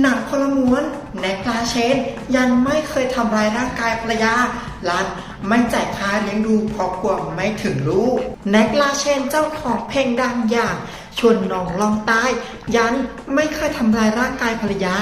หนังคนละม้วนแน็กลาเชนยังไม่เคยทำร้ายร่างกายภรรยาลันไม่จ่ายค่าเลี้ยงดูเพราะกลัวไม่ถึงลูกแน็กลาเชนเจ้าของเพลงดังอย่างชวนน้องลองตายยันไม่เคยทำร้ายร่างกายภรรยา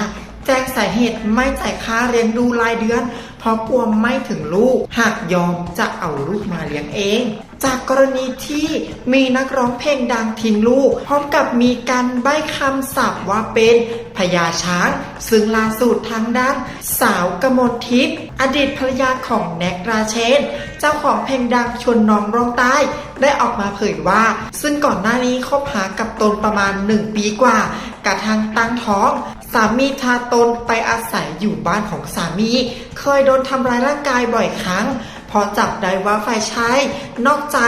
แจ้งสาเหตุไม่จ่ายค่าเลี้ยงดูรายเดือน เพราะกลัวไม่ถึงลูก หากยอมจะเอาลูกมาเลี้ยงเอง จากกรณีที่มีนักร้องเพลงดังทิ้งลูก พร้อมกับมีการใบ้คำศัพท์ว่าเป็นพญาช้าง ซึ่งล่าสุดทางด้าน สาวกมลทิพย์อดีตภรรยาของแน็กราเชน เจ้าของเพลงดังชวนน้องร้องใต้ได้ออกมาเผยว่า ซึ่งก่อนหน้านี้คบหากับตนประมาณ 1 ปีกว่า กระทั่งตั้งท้อง สามีพาตนไปอาศัยอยู่บ้านของสามี เคยโดนทำร้ายร่างกายบ่อยครั้ง พอจับได้ว่าฝ่ายชายนอกใจ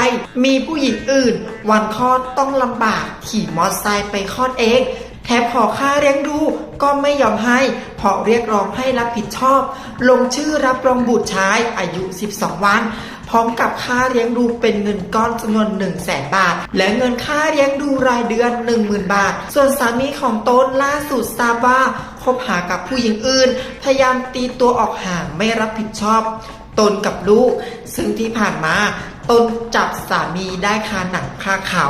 มีผู้หญิงอื่น วันคลอดต้องลำบากขี่มอเตอร์ไซค์ไปคลอดเองแถมขอค่าเลี้ยงดูก็ไม่ยอมให้เพราะเรียกร้องให้รับผิดชอบ ลงชื่อรับรองบุตรชายอายุ 12 วัน พร้อมกับค่าเลี้ยงดูเป็นเงินก้อนจำนวน1 0 0 0 0แสนบาท และเงินค่าเลี้ยงดูรายเดือน 10,000 บาท ส่วนสามีของตนล่าสุดทราบว่าคบหากับผู้หญิงอื่น พยายามตีตัวออกห่างไม่รับผิดชอบ ตนกับลูก ซึ่งที่ผ่านมาตนจับสามีได้คาหนังคาเขา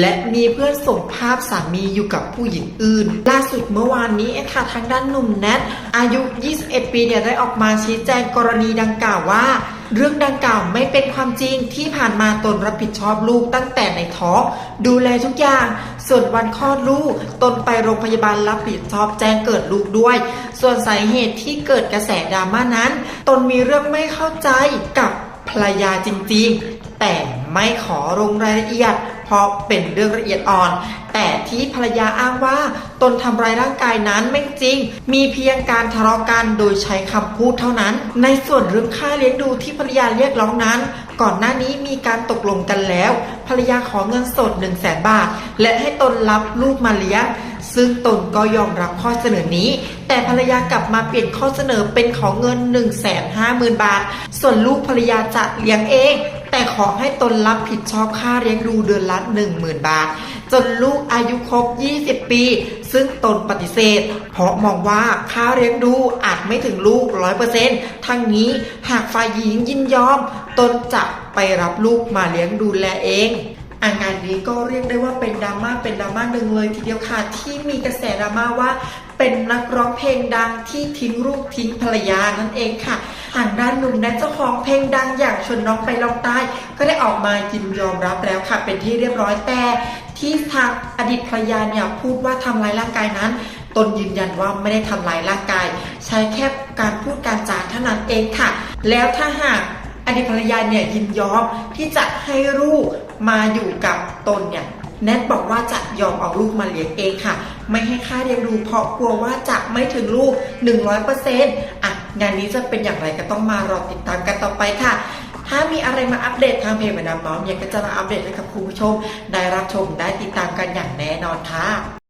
และมีเพื่อนส่งภาพสามีอยู่กับผู้หญิงอื่น ล่าสุดเมื่อวานนี้ค่ะทางด้านหนุ่มแนทอายุ 21 ปีเนี่ยได้ออกมาชี้แจงกรณีดังกล่าวว่า เรื่องดังกล่าวไม่เป็นความจริงที่ผ่านมาตนรับผิดชอบลูกตั้งแต่ในท้องดูแลทุกอย่าง ส่วนวันคลอดลูก ตนไปโรงพยาบาลรับผิดชอบแจ้งเกิดลูกด้วย ส่วนสาเหตุที่เกิดกระแสดราม่านั้น ตนมีเรื่องไม่เข้าใจกับภรรยาจริงๆ แต่ไม่ขอลงรายละเอียด เพราะเป็นเรื่องละเอียดอ่อน แต่ที่ภรรยาอ้างว่า ตนทำร้ายร่างกายนั้นไม่จริง มีเพียงการทะเลาะกันโดยใช้คำพูดเท่านั้น ในส่วนเรื่องค่าเลี้ยงดูที่ภรรยาเรียกร้องนั้น ก่อนหน้านี้มีการตกลงกันแล้ว ภรรยาขอเงินสด 1 0 0 0 0แสนบาท และให้ตนรับลูกมาเลี้ยงซึ่งตนก็ยอมรับข้อเสนอนี้ แต่ภรรยากลับมาเปลี่ยนข้อเสนอเป็นของเงิน 1 5 0 0 0 0 บาท ส่วนลูกภรรยาจะเลี้ยงเอง แต่ขอให้ตนรับผิดชอบค่าเลี้ยงดูเดือนละ10,000 บาท จนลูกอายุครบ 20 ปี ซึ่งตนปฏิเสธ เพราะมองว่าค่าเลี้ยงดูอาจไม่ถึงลูก 100%ทั้งนี้หากฝ่ายหญิงยินยอม ตนจะไปรับลูกมาเลี้ยงดูแลเองอางานนี้ก็เรียกได้ว่าเป็นดราม่าเป็นดราม่าหนึ่งเลยทีเดียวค่ะ ที่มีกระแสดราม่าว่า เป็นนักร้องเพลงดังที่ทิ้งลูกทิ้งภรรยานั่นเองค่ะทางด้านหนุ่มแนทเจ้าของเพลงดังอย่างชนน้องไปลองใต้ ก็ได้ออกมายินยอมรับแล้วค่ะ เป็นที่เรียบร้อยแต่ที่ทางอดีตภรรยาเนี่ยพูดว่าทำร้ายร่างกายนั้นตนยืนยันว่าไม่ได้ทำร้ายร่างกาย ใช้แค่การพูดการจาเท่านั้นเองค่ะ แล้วถ้าหากอดีตภรรยาเนี่ยยินยอมที่จะให้ลูกมาอยู่กับตนเนี่ย แนทบอกว่าจะยอมเอาลูกมาเลี้ยงเองค่ะ ไม่ให้ค่าเลี้ยงดูเพราะกลัวว่าจะไม่ถึงลูก 100%อะงานนี้จะเป็นอย่างไรก็ต้องมารอติดตามกันต่อไปค่ะ ถ้ามีอะไรมาอัปเดตทางเพจมาดามน้อมเนี่ยก็จะมาอัปเดตให้กับคุณผู้ชม ได้รับชมได้ติดตามกันอย่างแน่นอนค่ะ